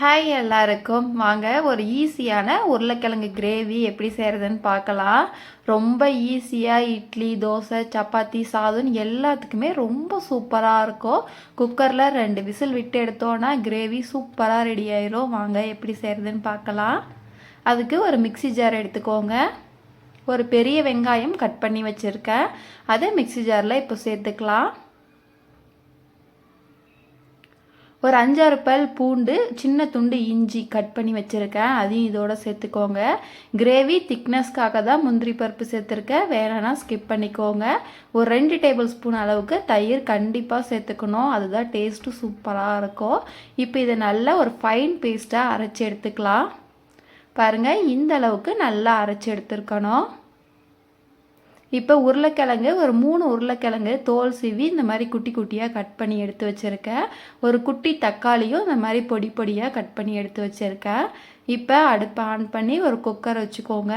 Hi எல்லாருக்கும். வாங்க ஒரு ஈஸியான உருளைக்கிழங்கு கிரேவி எப்படி செய்கிறதுன்னு பார்க்கலாம். ரொம்ப ஈஸியாக இட்லி தோசை சப்பாத்தி சாதம் எல்லாத்துக்குமே ரொம்ப சூப்பராக இருக்கும். குக்கரில் ரெண்டு விசில் விட்டு எடுத்தோன்னா கிரேவி சூப்பராக ரெடி ஆயிரும். வாங்க எப்படி செய்கிறதுன்னு பார்க்கலாம். அதுக்கு ஒரு மிக்ஸி ஜார் எடுத்துக்கோங்க. ஒரு பெரிய வெங்காயம் கட் பண்ணி வச்சுருக்கேன். அதை மிக்ஸி ஜாரில் இப்போ சேர்த்துக்கலாம். ஒரு அஞ்சாறு பல் பூண்டு சின்ன துண்டு இஞ்சி கட் பண்ணி வச்சுருக்கேன். அதையும் இதோட சேர்த்துக்கோங்க. கிரேவி திக்னஸ்க்காக தான் முந்திரி பருப்பு சேர்த்துருக்கேன். வேணும்னா ஸ்கிப் பண்ணிக்கோங்க. ஒரு ரெண்டு டேபிள் ஸ்பூன் அளவுக்கு தயிர் கண்டிப்பாக சேர்த்துக்கணும். அதுதான் டேஸ்ட்டு சூப்பராக இருக்கும். இப்போ இதை நல்லா ஒரு ஃபைன் பேஸ்ட்டாக அரைச்சி எடுத்துக்கலாம். பாருங்கள் இந்த அளவுக்கு நல்லா அரைச்சி எடுத்துருக்கணும். இப்போ உருளைக்கிழங்கு ஒரு மூணு உருளைக்கிழங்கு தோல் சீவி இந்த மாதிரி குட்டி குட்டியாக கட் பண்ணி எடுத்து வச்சுருக்கேன் ஒரு குட்டி தக்காளியும் இந்த மாதிரி பொடி பொடியாக கட் பண்ணி எடுத்து வச்சுருக்கேன் இப்போ அடுப்பை ஆன் பண்ணி ஒரு குக்கர் வச்சுக்கோங்க.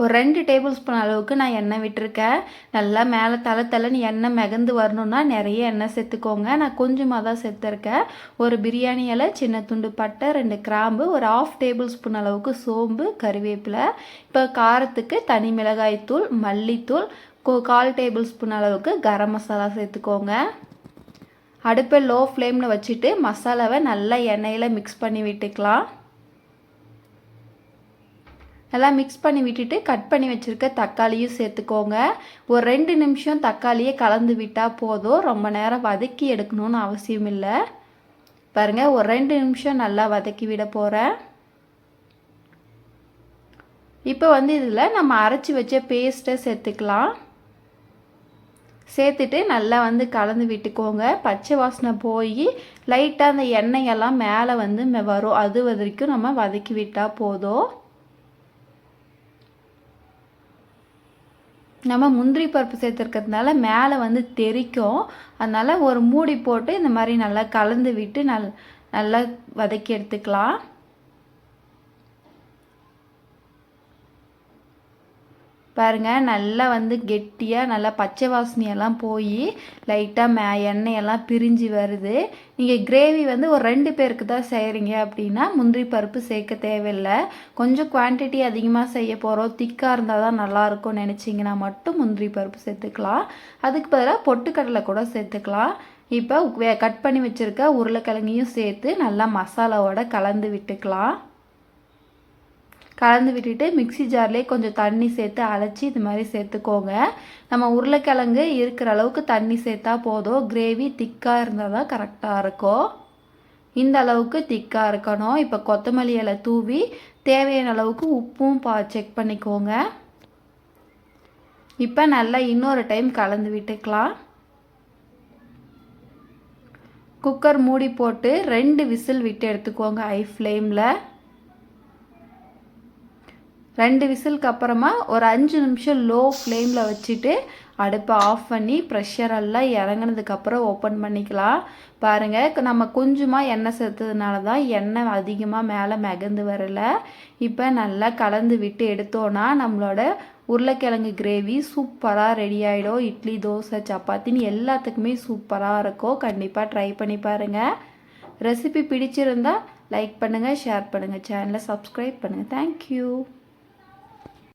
ஒரு ரெண்டு டேபிள் ஸ்பூன் அளவுக்கு நான் எண்ணெய் விட்டுருக்கேன். நல்லா மேலே தலை தலைன்னு எண்ணெய் மிதந்து வரணுன்னா நிறைய எண்ணெய் சேர்த்துக்கோங்க. நான் கொஞ்சமாக தான் சேர்த்துருக்கேன். ஒரு பிரியாணி இலை சின்ன துண்டு பட்டை ரெண்டு கிராம்பு ஒரு ஆஃப் டேபிள் ஸ்பூன் அளவுக்கு சோம்பு கருவேப்பிலை. இப்போ காரத்துக்கு தனி மிளகாய் தூள் மல்லித்தூள் கால் டேபிள் ஸ்பூன் அளவுக்கு கரம் மசாலா சேர்த்துக்கோங்க. அடுப்பை லோ ஃப்ளேமில் வச்சுட்டு மசாலாவை நல்லா எண்ணெயில் மிக்ஸ் பண்ணி விட்டுக்கலாம். நல்லா மிக்ஸ் பண்ணி விட்டுட்டு கட் பண்ணி வச்சுருக்க தக்காளியும் சேர்த்துக்கோங்க. ஒரு ரெண்டு நிமிஷம் தக்காளியை கலந்து விட்டால் போதும். ரொம்ப நேரம் வதக்கி எடுக்கணும்னு அவசியம் இல்லை. பாருங்கள் ஒரு ரெண்டு நிமிஷம் நல்லா வதக்கி விட போகிறேன் இப்போ வந்து இதில் நம்ம அரைச்சி வச்ச பேஸ்ட்டை சேர்த்துக்கலாம். சேர்த்துட்டு நல்லா வந்து கலந்து விட்டுக்கோங்க. பச்சை வாசனை போய் லைட்டாக அந்த எண்ணெயெல்லாம் மேலே வந்து வரும். அது வரைக்கும் நம்ம வதக்கி விட்டால் போதும். நம்ம முந்திரி பருப்பு சேர்த்துருக்கிறதுனால மேலே வந்து தெரிக்கும். அதனால் ஒரு மூடி போட்டு இந்த மாதிரி நல்லா கலந்து விட்டு நல் நல்லா வதக்கி எடுத்துக்கலாம். பாருங்கள் நல்லா வந்து கெட்டியாக நல்லா பச்சை வாசனையெல்லாம் போய் லைட்டாக மே எண்ணெயெல்லாம் பிரிஞ்சு வருது. நீங்கள் கிரேவி வந்து ஒரு ரெண்டு பேருக்கு தான் செய்கிறீங்க அப்படின்னா முந்திரி பருப்பு சேர்க்க தேவையில்லை. கொஞ்சம் குவான்டிட்டி அதிகமாக செய்ய போகிறோம் திக்காக இருந்தால் தான் நல்லாயிருக்கும்னு நினச்சிங்கன்னா மட்டும் முந்திரி பருப்பு சேர்த்துக்கலாம். அதுக்கு பதிலாக பொட்டுக்கடலை கூட சேர்த்துக்கலாம். இப்போ கட் பண்ணி வச்சுருக்க உருளைக்கிழங்கையும் சேர்த்து நல்லா மசாலாவோட கலந்து விட்டுக்கலாம். கலந்து விட்டுட்டு மிக்சி ஜார்லேயே கொஞ்சம் தண்ணி சேர்த்து அழைச்சி இது மாதிரி சேர்த்துக்கோங்க. நம்ம உருளைக்கிழங்கு இருக்கிற அளவுக்கு தண்ணி சேர்த்தா போதும். கிரேவி திக்காக இருந்தால் தான் கரெக்டாக இருக்கும். இந்த அளவுக்கு திக்காக இருக்கணும். இப்போ கொத்தமல்லி இலை தூவி தேவையான அளவுக்கு உப்பும் பா செக் பண்ணிக்கோங்க. இப்போ நல்லா இன்னொரு டைம் கலந்து விட்டுக்கலாம். குக்கர் மூடி போட்டு ரெண்டு விசில் விட்டு எடுத்துக்கோங்க. ஐ ஃப்ளேமில் ரெண்டு விசிலுக்கு அப்புறமா ஒரு அஞ்சு நிமிஷம் லோ ஃப்ளேமில் வச்சுட்டு அடுப்பை ஆஃப் பண்ணி ப்ரெஷர் எல்லாம் இறங்கினதுக்கப்புறம் ஓப்பன் பண்ணிக்கலாம். பாருங்கள் நம்ம கொஞ்சமாக எண்ணெய் சேர்த்ததுனால தான் எண்ணெய் அதிகமாக மேலே மிகந்து வரலை. இப்போ நல்லா கலந்து விட்டு எடுத்தோன்னா நம்மளோட உருளைக்கிழங்கு கிரேவி சூப்பராக ரெடி ஆகிடும் இட்லி தோசை சப்பாத்தின்னு எல்லாத்துக்குமே சூப்பராக இருக்கும். கண்டிப்பாக ட்ரை பண்ணி பாருங்கள் ரெசிபி பிடிச்சிருந்தா லைக் பண்ணுங்கள் ஷேர் பண்ணுங்கள் சேனலை சப்ஸ்கிரைப் பண்ணுங்கள் தேங்க்யூ